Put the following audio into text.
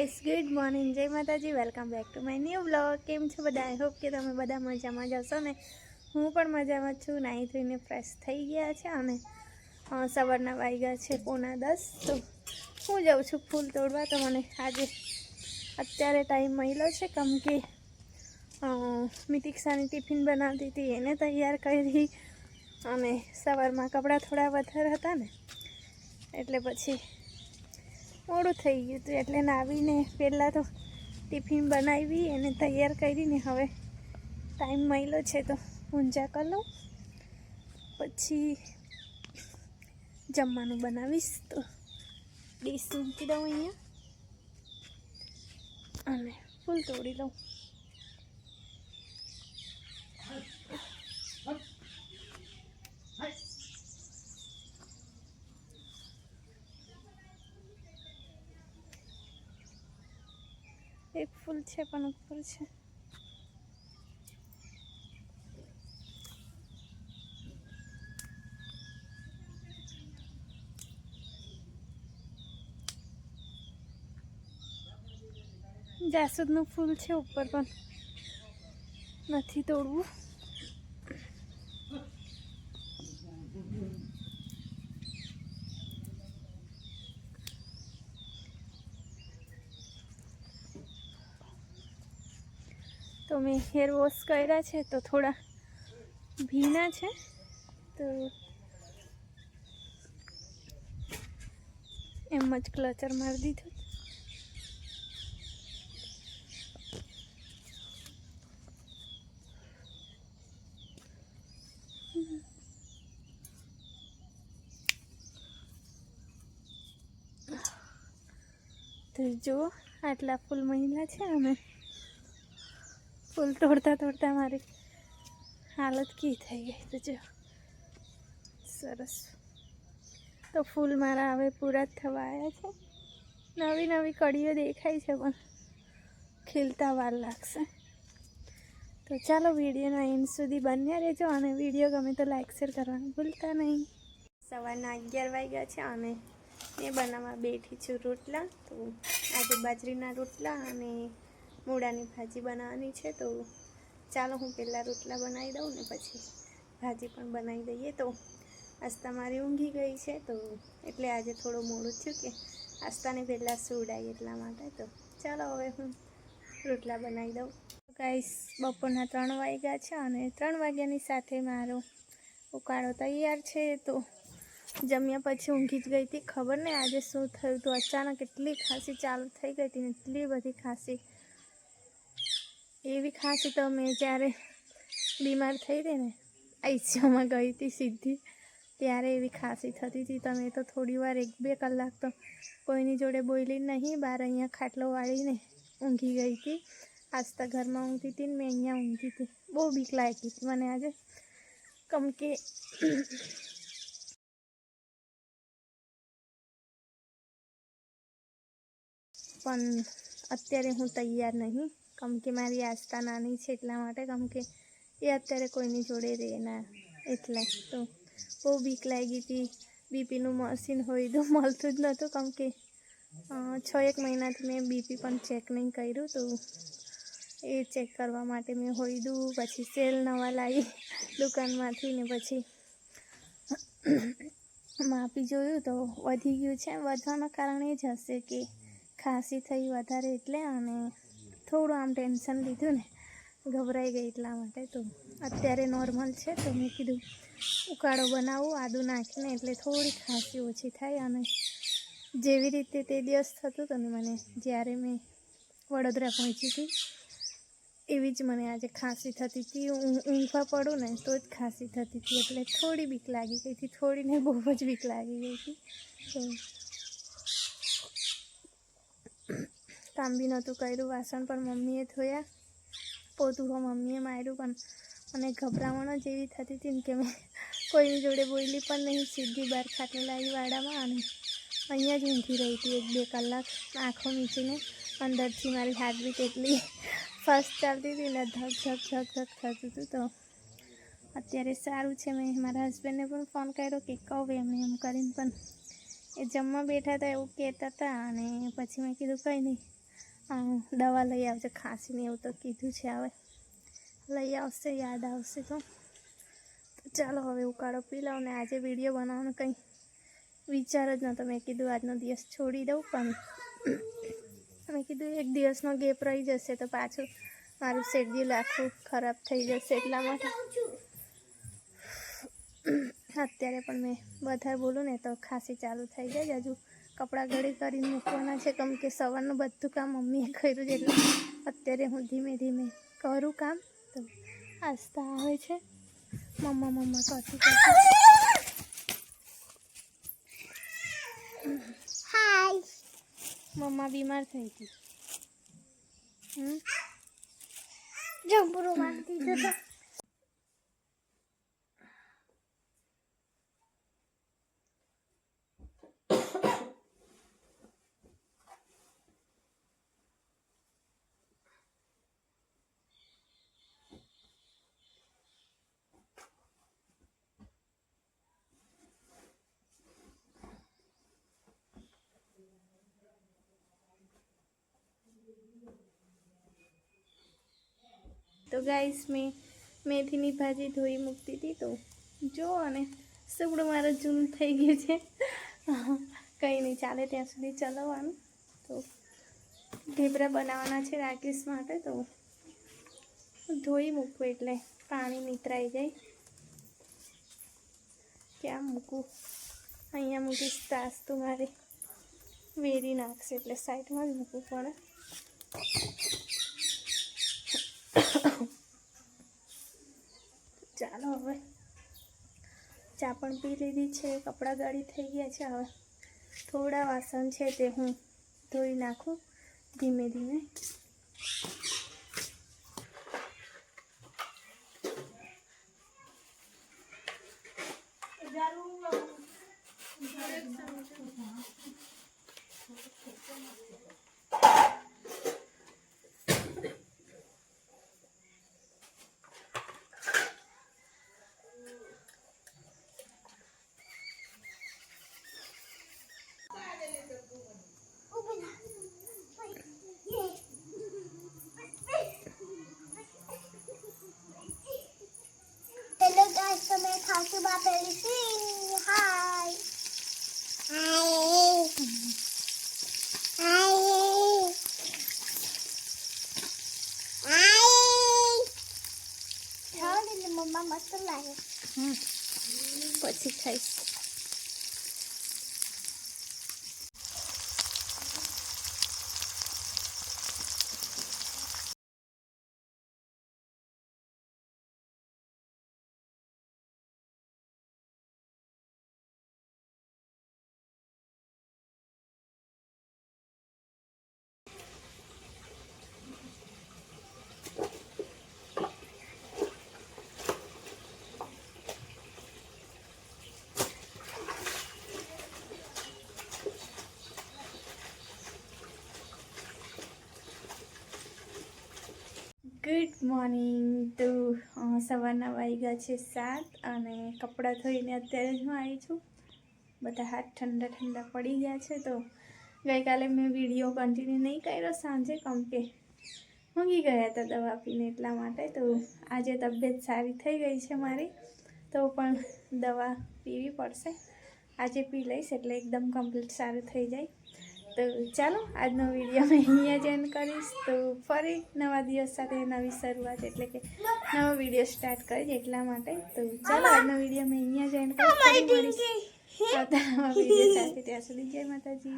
Guys good morning Jai Mataji. Welcome back to my new blog કેમ છો બધા? I hope કે તમે બધા મજામાં જ હશો ને? હું પણ મજામાં છું. નાહી ધોઈને ફ્રેશ થઈ ગયા છે અને સવારના વાગ્યા છે પોણા દસ. તો હું જાઉં છું ફૂલ તોડવા. તો મને આજે અત્યારે ટાઈમ મળ્યો છે. કેમ કે મિતિક્ષાની ટિફિન બનાવતી હતી. એને તૈયાર કરી અને સવારમાં કપડાં થોડા વધારે હતા ને. એટલે પછી મોડું થઈ ગયું હતું એટલે નાવીને પહેલાં તો ટિફિન બનાવી એને તૈયાર કરીને હવે ટાઈમ મળ્યો છે તો ઊંઝા કરી લઉં. પછી જમવાનું બનાવીશ તો ડીશ મૂકી દઉં અહીંયા અને ફૂલ તોડી લઉં. ફૂલ છે પણ ઉપર છે. જાસૂદનું ફૂલ છે ઉપર પણ નથી તોડવું. તો મેં હેર વોશ કર્યા છે તો થોડા ભીના છે. તો એમ જ ક્લચર મારી દીધું. તો જુઓ, આટલા ફૂલ મહિલા છે અમે. ફૂલ તોડતા તોડતા મારી હાલત કી થઈ ગઈ તો જો, સરસ. તો ફૂલ મારા હવે પૂરા જ થવા આવ્યા છે. નવી નવી કડીઓ દેખાય છે પણ ખીલતા વાર લાગશે. તો ચાલો વિડીયોના એન્ડ સુધી બન્યા રહેજો અને વીડિયો ગમે તો લાઇક શેર કરવાનું ભૂલતા નહીં. સવારના અગિયાર વાગ્યા છે અને મેં બનાવવા બેઠી છું રોટલા. તો આજે બાજરીના રોટલા અને મૂળાની ભાજી બનાવવાની છે, તો ચાલો હું પહેલાં રોટલા બનાવી દઉં ને પછી ભાજી પણ બનાવી દઈએ. તો આસ્તા મારી ઊંઘી ગઈ છે, તો એટલે આજે થોડું મોડું થયું કે આસ્તાને પહેલાં સુવડાય એટલા માટે. તો ચાલો હવે હું રોટલા બનાવી દઉં. ગાઈસ, બપોરના ત્રણ વાગ્યા છે અને ત્રણ વાગ્યાની સાથે મારો ઉકાળો તૈયાર છે, તો જમ્યા પછી ઊંઘી જ ગઈ હતી. ખબર નહીં આજે શું થયું હતું? અચાનક એટલી ખાંસી ચાલુ થઈ ગઈ હતી એટલી બધી ખાંસી એવી ખાંસી તો મેં જ્યારે બીમાર થઈ હતી ને, આઈસીયુમાં ગઈ હતી સીધી, ત્યારે એવી ખાંસી થતી હતી. તમે તો થોડી વાર એક બે કલાક તો કોઈની જોડે બોલી નહીં, બહાર અહીંયા ખાટલો વાળીને ઊંઘી ગઈ હતી. આસ્તા ઘરમાં ઊંઘતી હતી ને મેં અહીંયા ઊંઘતી હતી. બહુ બીક લાગી હતી મને આજે. કમ કે પણ અત્યારે હું તૈયાર નહીં. કેમ કે મારી આસ્થા નાની છે એટલા માટે કેમ કે એ અત્યારે કોઈની જોડે રહે ના. એટલે તો બહુ બીક લાગી હતી. બીપીનું મશીન હોય તો મળતું જ નહોતું. કેમ કે છ એક મહિનાથી મેં બીપી પણ ચેક નહીં કર્યું હતું એ ચેક કરવા માટે મેં હોઈદું પછી સેલ નવા લાવી દુકાનમાંથી ને પછી માપી જોયું તો વધી ગયું છે. વધવાના કારણે જ હશે કે ખાંસી થઈ વધારે એટલે અને થોડું ટેન્શન લીધું ને, ગભરાઈ ગઈ એટલા માટે તો. અત્યારે નોર્મલ છે તો મેં કીધું, ઉકાળો બનાવું, આદું નાખીને, એટલે થોડી ખાંસી ઓછી થાય અને જેવી રીતે તે દિવસ થતું હતું ને મને, જ્યારે મેં વડોદરા પહોંચી હતી, એવી જ મને આજે ખાંસી થતી હતી. ઊંઘવા પડું ને, તો જ ખાંસી થતી હતી. એટલે થોડી બીક લાગી ગઈ હતી થોડી ને બહુ જ બીક લાગી ગઈ હતી. કામ બી નહોતું કર્યું. વાસણ પણ મમ્મીએ ધોયા. પોતું હો મમ્મીએ માર્યું પણ મને ગભરામણો જેવી થતી હતી ને કે મેં કોઈની જોડે બોલી પણ નહીં. સીધી બહાર ખાટલે લાવી વાડામાં અને અહીંયા જ ઊંઘી રહી હતી એક બે કલાક આંખો મીચીને. અંદરથી મારી હાર્ટબીટ એટલી ફર્સ્ટ ચાલતી હતી ને ધક ધક ધક ધક થતું હતું. તો અત્યારે સારું છે. મેં મારા હસબન્ડને પણ ફોન કર્યો કે કહું એમને એમ કરીને પણ એ જમવા બેઠા હતા એવું કહેતા હતા અને પછી મેં કીધું, કંઈ નહીં. દવા લઈ આવજો. ખાંસીને એવું તો કીધું છે હવે. લઈ આવશે, યાદ આવશે તો. ચાલો હવે ઉકાળો પી લઉં ને આજે વીડિયો બનાવવાનો કંઈ વિચાર જ નહોતો. મેં કીધું આજનો દિવસ છોડી દઉં, પણ મેં કીધું એક દિવસનો ગેપ રહી જશે તો પાછું મારું શેડ્યુલ આખું ખરાબ થઈ જશે એટલા માટે. અત્યારે પણ મેં બધા બોલું ને તો ખાંસી ચાલુ થઈ જાય હજુ. કપડાં ઘડી કરી મૂકવાના છે, કેમ કે સવારનું બધું કામ મમ્મીએ કર્યું છે, એટલે અત્યારે હું ધીમે ધીમે કરું કામ. તો આસ્તા આવે છે. મમ્મા મમ્મા કરતી મમ્મા બીમાર થઈ હતી હમ? જબરું માંગતી તો ગાઈસ, મેં મેથીની ભાજી ધોઈ મૂકતી હતી તો જો અને સગડું મારું જૂનું થઈ ગયું છે. કંઈ નહીં, ચાલે ત્યાં સુધી ચલાવવાનું. તો ઢેબરા બનાવવાના છે રાકેશ માટે, તો ધોઈ મૂકવું એટલે પાણી નીતરાઈ જાય. ક્યાં મૂકું? અહીંયા મૂકીશ તાસ તો મારે વેરી નાખશે એટલે સાઈડમાં જ મૂકવું પડે. ચાલો હવે ચા પણ પી લીધી છે, કપડાં ગાડી થઈ ગયા છે હવે. થોડા વાસણ છે તે હું ધોઈ નાખું ધીમે ધીમે. હેલો ગાઈસ તમે ખાસુ બાપેલી સિંહ હાય હાય હાય હાય ખાવા દે ને મમ્મા મસ્ત લાગે હમ પછી ખાઈશ ગુડ મોર્નિંગ તો સવારના વાગ્યા છે સાત અને કપડાં ધોઈને અત્યારે જ હું આવી છું. બધા હાથ ઠંડા ઠંડા પડી ગયા છે તો ગઈકાલે મેં વીડિયો કન્ટિન્યુ નહીં કર્યો સાંજે, કેમ કે ઊંઘી ગયા હતા દવા પીને એટલા માટે. તો આજે તબિયત સારી થઈ ગઈ છે મારી, તો પણ દવા પીવી પડશે. આજે પી લઈશ એટલે એકદમ કમ્પ્લીટ સારું થઈ જાય. તો ચાલો આજનો વીડિયો મેં અહીંયા જ એન્ડ કરીશ. તો ફરી નવા દિવસ સાથે નવી શરૂઆત એટલે કે નવો વીડિયો સ્ટાર્ટ કરીશ એટલા માટે. તો ચાલો આજનો વીડિયો મેં અહીંયા જ એન્ડ કરીશ. આવતા નવા વીડિયો સાથે. ત્યાં સુધી જય માતાજી.